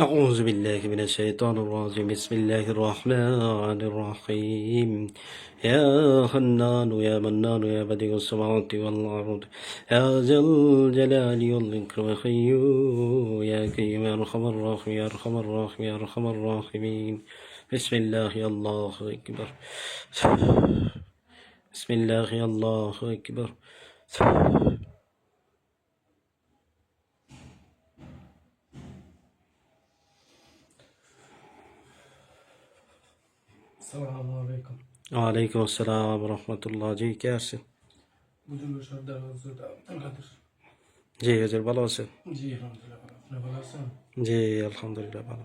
أعوذ بالله من الشيطان الرجيم. بسم الله الرحمن الرحيم. يا حنان يا منان يا بديع السماوات والأرض. يا ذا الجلال والإكرام. يا كريم يا أرحم الراحمين يا أرحم الراحمين يا أرحم الراحمين. بسم الله الله أكبر. بسم الله الله أكبر. ওয়ালাইকুম আসসালাম রহমতুল্লাহ জি কে কাদের জি হাজার ভালো আছেন? জি আলহামদুলিল্লাহ ভালো।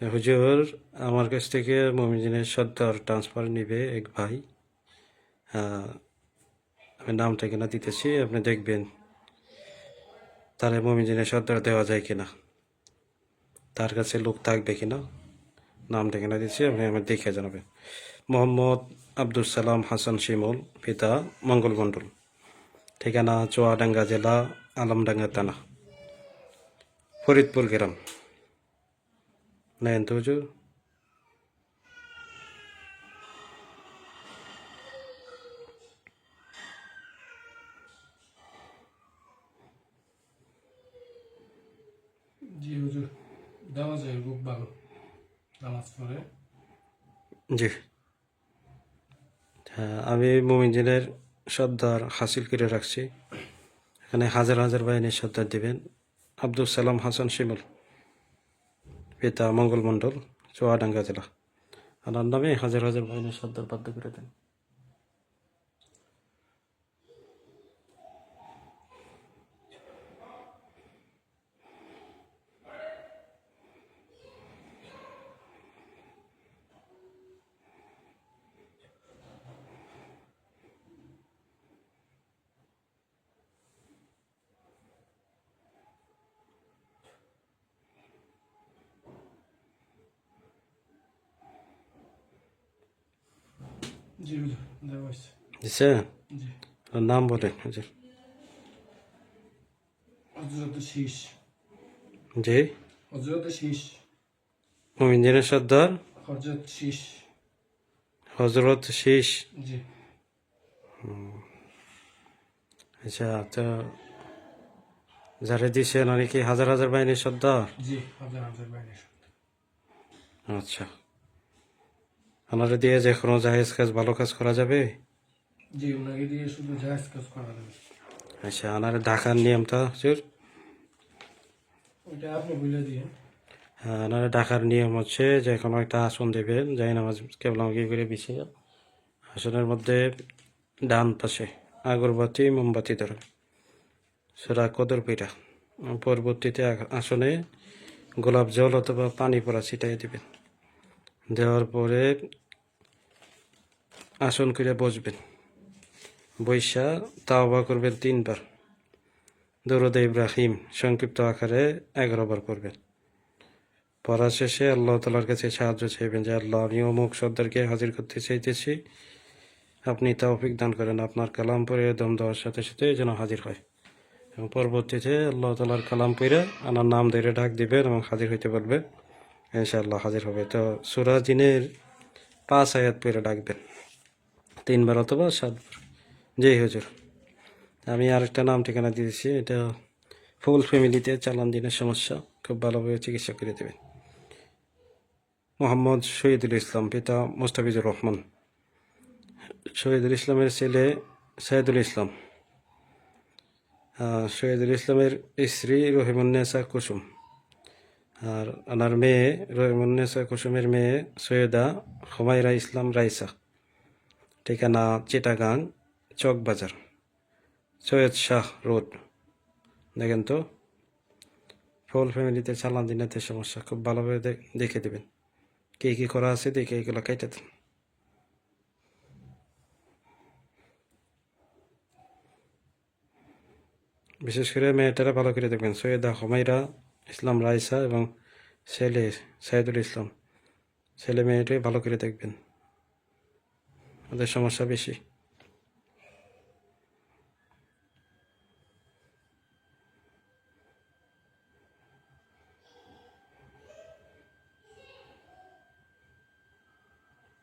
হুজুর আমার কাছ থেকে মমিজিনের সর্দার ট্রান্সফার নিবে এক ভাই। আহ, আমি নাম ঠিকানা দিতেছি আপনি দেখবেন তাহলে মমিজিনের সর্দার দেওয়া যায় কিনা। তার কাছে লোক থাকবে কিনা? নাম ঠিকানা দিচ্ছি, আপনি আমার দেখে জানাবেন মোহাম্মদ আব্দুল সালাম হাসান শিমুল, পিতা মঙ্গল মণ্ডল। ঠিকানা চুয়াডাঙ্গা জেলা, আলমডাঙ্গা থানা। ফরিদপুর গ্রাম। নেন তো হুজুর জি হুজুর জি। হ্যাঁ আমি মোমিনজিনের সর্দার হাসিল করে রাখছি। এখানে হাজার হাজার বাহিনীর সর্দার দিবেন। আব্দুল সালাম হাসান শিমুল, পিতা মঙ্গল মণ্ডল, চুয়াডাঙ্গা জেলা। আমার নামে হাজার হাজার বাহিনীর সর্দার বাধ্য করে দেন। জি দেওয়া জি আপনার নাম বলেন হুজুর হজরত শীষ জি হজরত শীষ মোমিনজিনের সর্দার হজরত শীষ হজরত শীষ জি আচ্ছা তো যারা দিছেন হাজার হাজার বাহিনীর সর্দার জি হাজার হাজার বাইরে আচ্ছা ওনারা দিয়ে যে কোনো জাহেজ কাজ ভালো কাজ করা যাবে? জি ওনাকে দিয়ে শুধু জাহাজ কাজ করা যাবে। আচ্ছা ওনারা ঢাকার নিয়মটা হুজুর? ওইটা আপনি বলে দিয়ে হ্যাঁ, ওনারা ঢাকার নিয়ম হচ্ছে যে কোনো একটা আসন দেবেন যাই নামাজ কেবলামুখী করে বিছিয়ে আসনের মধ্যে ডান পাশে আগরবাতি মোমবাতি ধরে সেটা কদর পিঠা পরবর্তীতে আসনে গোলাপ জল অথবা পানি পড়া ছিটাই দিবেন। দেওয়ার পরে আসন করে বসবেন। বৈশা তাওবা করবেন তিনবার। দরুদ ইব্রাহিম সংক্ষিপ্ত আকারে এগারো বার করবেন পড়া শেষে আল্লাহ তালার কাছে সাহায্য চাইবেন যে, আল্লাহ আমি অমুক সর্দারকে হাজির করতে চাইতেছি। আপনি তৌফিক দান করেন, আপনার কালাম পড়ে দম দেওয়ার সাথে সাথে যেন হাজির হয়। এবং পরবর্তীতে আল্লাহ তালার কালাম পড়ে আনার নাম ধরে ডাক দিবেন এবং হাজির হইতে পারবে ইনশাআল্লাহ হাজির হবে। তো সুরা জিনের পাঁচ আয়াত পড়ে ডাকবেন। তিনবার অথবা সাতবার। জি হুজুর। আমি আরেকটা নাম ঠিকানা দিয়েছি এটা ফুল ফ্যামিলিতে চালান দিনের সমস্যা, খুব ভালোভাবে চিকিৎসা করে দেবেন। মোহাম্মদ শহীদুল ইসলাম, পিতা মুস্তাফিজুর রহমান। শহীদুল ইসলামের ছেলে সাইদুল ইসলাম। শহীদুল ইসলামের স্ত্রী রহিমুন্নেসা কুসুম। আর ওনার মেয়ে রহিমুন্নেসা কুসুমের মেয়ে সৈয়দা হুমায়রা ইসলাম রাইসা। ঠিকানা চিটাগাং, চকবাজার, সৈয়দ শাহ রোড। দেখেন তো, ফুল ফ্যামিলিতে চালান দিনাতে সমস্যা, খুব ভালোভাবে দেখে দেবেন। কে কী করা আছে দেখে এগুলো কেটে দেন। বিশেষ করে মেয়েটারা ভালো করে দেখবেন, সৈয়দা হুমাইরা ইসলাম রাইসা এবং ছেলে সাইদুল ইসলাম। ছেলে মেয়েটাই ভালো করে দেখবেন। ওদের সমস্যা বেশি।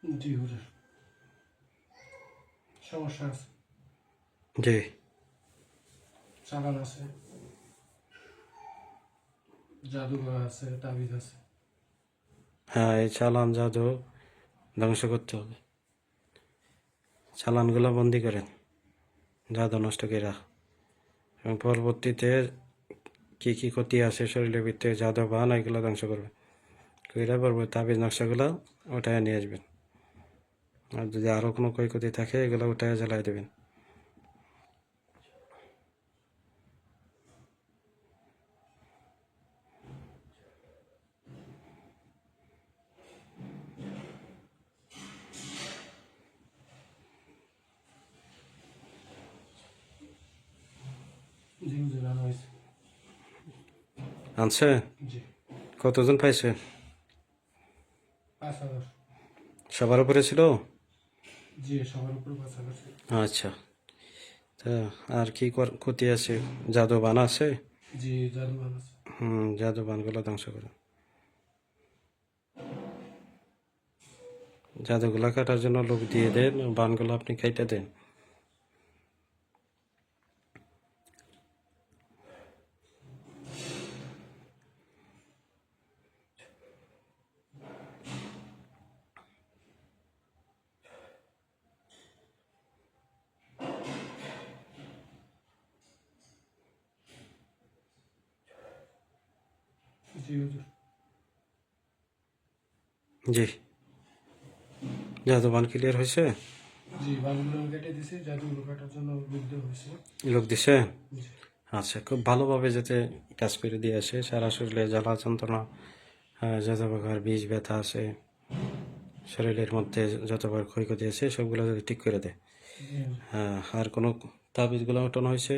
জি সমস্যা আছে। জি। চালান আছে। জাদুঘর আছে তাবিজ আছে। হ্যাঁ এই চালান জাদু ধ্বংস করতে হবে। চালানগুলো বন্দি করেন। জাদু নষ্ট করা এবং পরবর্তীতে কী কী ক্ষতি আছে শরীরের ভিতরে জাদু বান, এগুলো ধ্বংস করবেন কইরা পরবর্তী তাবিজ নকশাগুলো ওঠায় নিয়ে আসবেন। আর যদি আরও কোনো ক্ষয়ক্ষতি থাকে, এগুলো ওটাই জ্বালাই দেবেন জি হুজুর আনা হয়েছে আনছে? কতজন পাইছে? সবার উপরে ছিল? আচ্ছা। তা আর কি ক্ষতি আছে? জাদু বান আছে। হুম জাদু বানগুলো ধ্বংস করে জাদুগুলা কাটার জন্য লোক দিয়ে দেন বানগুলো আপনি কেটে দেন। জি হুজুর জি। জাদু বান ক্লিয়ার হয়েছে? জি বালগুলো কেটে দিছি জাদুগুলো কাটার জন্য বিদ্ধ হয়েছে। লোক দিছে? আচ্ছা খুব ভালোভাবে যাতে কাজ করে দিয়ে আসে। সারা শরীরে জ্বালা যন্ত্রণা আহ, যত প্রকার বীজ ব্যথা আছে শরীরের মধ্যে যত প্রকার ক্ষয়ক্ষতি আছে সবগুলো যদি ঠিক করে দেয়। হ্যাঁ আর কোনো তাবিজগুলো ওঠানো হয়েছে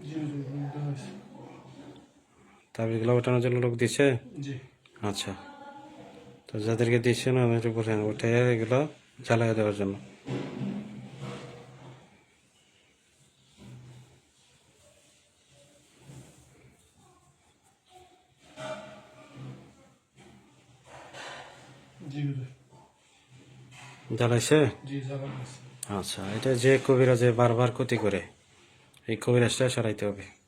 জি হুজুর বিদ্ধ হয়েছে তাবিজগুলো ওঠানোর জন্য লোক দিছে? আচ্ছা। তো যাদেরকে দিচ্ছে না ওদের উপরে ওঠে এগুলো জ্বালাই দেওয়ার জন্য। জ্বালাইছে? আচ্ছা এটা যে কবিরাজে বারবার ক্ষতি করে এই কবিরাজটা সরাইতে হবে। যে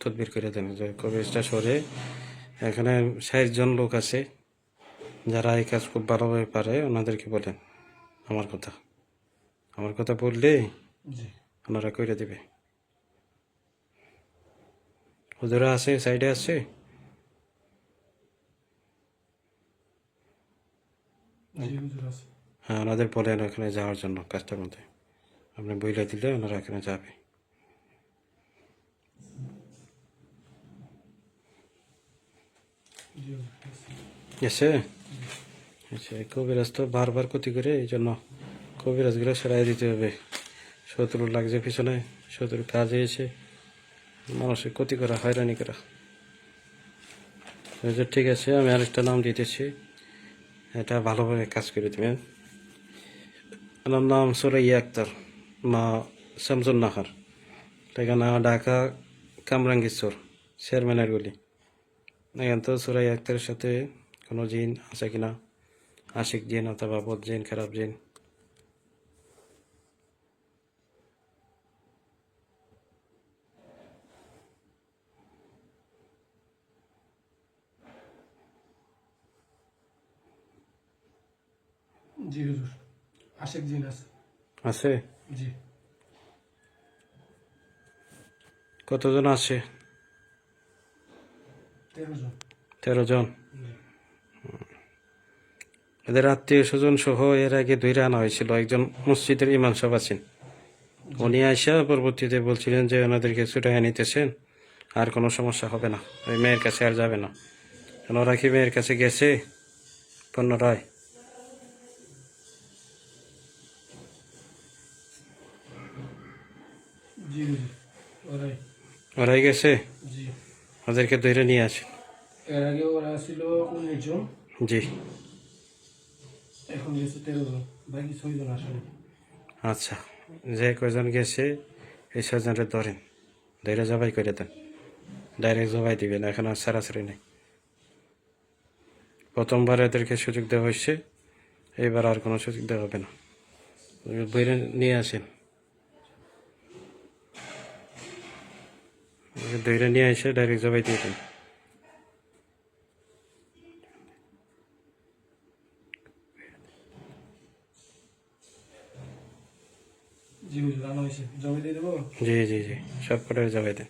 তদবির করে দেন যে কবিরাজটা সরে। এখানে ষাট জন লোক আছে যারা এই কাজ খুব ভালোভাবে পারে ওনাদেরকে বলেন আমার কথা। আমার কথা বললে ওনারা করে দেবে। হুজুরা আছে সাইডে আছে? আছে। হ্যাঁ ওনাদের বলেন ওখানে যাওয়ার জন্য কাজটার মধ্যে। আপনি বইলে দিলে ওনারা এখানে যাবে। এসে আচ্ছা কবিরাজ তো বারবার ক্ষতি করে এই জন্য কবিরাজগুলো সরাই দিতে হবে শত্রু লাগছে পিছনে শত্রুর কাজে এসে মানুষের ক্ষতি করা হয়রানি করা ঠিক আছে আমি আরেকটা নাম দিতেছি এটা ভালোভাবে কাজ করে দেবেন আমার নাম সুরাইয়া আক্তার মা শামসুন নাহার ঠিকানা ঢাকা কামরাঙ্গীশ্বর চেয়ারম্যানের গলি এখান তো সুরাই আক্তারের সাথে কোনো জিন আছে কিনা? আশিক জিন অথবা বদ জিন খারাপ জিন। জি হুজুর। আশেক জিন আছে। আছে? জি। কতজন আছে? তেরো জন। এদের আত্মীয় স্বজন সহ এর আগে ধৈর্য আনা হয়েছিল একজন মসজিদের ইমাম সাহেব আছেন। উনি আইসা পরবর্তীতে বলছিলেন যে ওনাদেরকে ছুটাই নিতেছেন আর কোনো সমস্যা হবে না ওই মেয়ের কাছে আর যাবে না। কেন ওরা কি মেয়ের কাছে গেছে? পুনরায়। ওরাই। ওরাই গেছে? জি। ওদেরকে ধৈর্য নিয়ে আসে এর আগে ওরা ছিল উনিশ জন। জি। এখন গেছে তেরো জন। বাকি আসেনি। আচ্ছা যে কয়জন গেছে এই ছয়জনের ধরেন। ধৈর্য জবাই করে দেন। ডাইরেক্ট জবাই দিবেন এখন আর সারাসারি নেই। প্রথমবার এদেরকে সুযোগ দেওয়া হয়েছে এবার আর কোনো সুযোগ দেওয়া হবে না। বইরে নিয়ে আসেন। দইরে নিয়ে এসে ডাইরেক্ট জবাই দিয়ে দেন জি জি জি সব কটাই জবাই দেন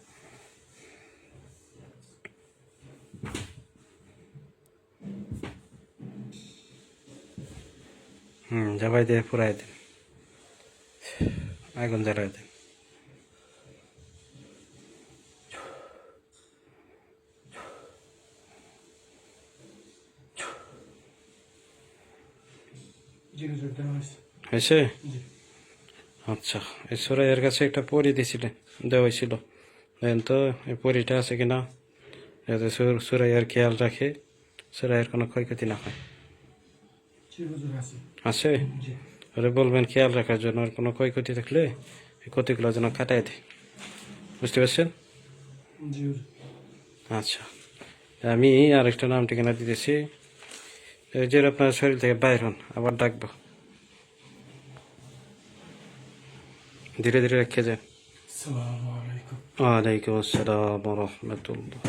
হুম জবাই দিয়ে পুরাই দেন আগুন জ্বালাই দেন হয়েছে আচ্ছা এই সুরাইয়ের কাছে একটা পরি দিছিলেন দেওয়া হয়েছিল। দেখেন তো এই পরিটা আছে কিনা? যাতে সুর- সুরাইয়ার খেয়াল রাখে সুরাইয়ের কোনো ক্ষয়ক্ষতি না হয়। আছে। আছে? ওরে বলবেন খেয়াল রাখার জন্য আর কোনো ক্ষয়ক্ষতি থাকলে এই ক্ষতিগুলো যেন কাটাই দেয়। বুঝতে পারছেন? আচ্ছা আমি আরেকটা নাম ঠিকানা দিতেছি। এই যে আপনার শরীর থেকে বাইর হন আবার ডাকবো ধীরে ধীরে রেখে যান ওয়ালাইকুম আসসালাম রহমতুল্লাহ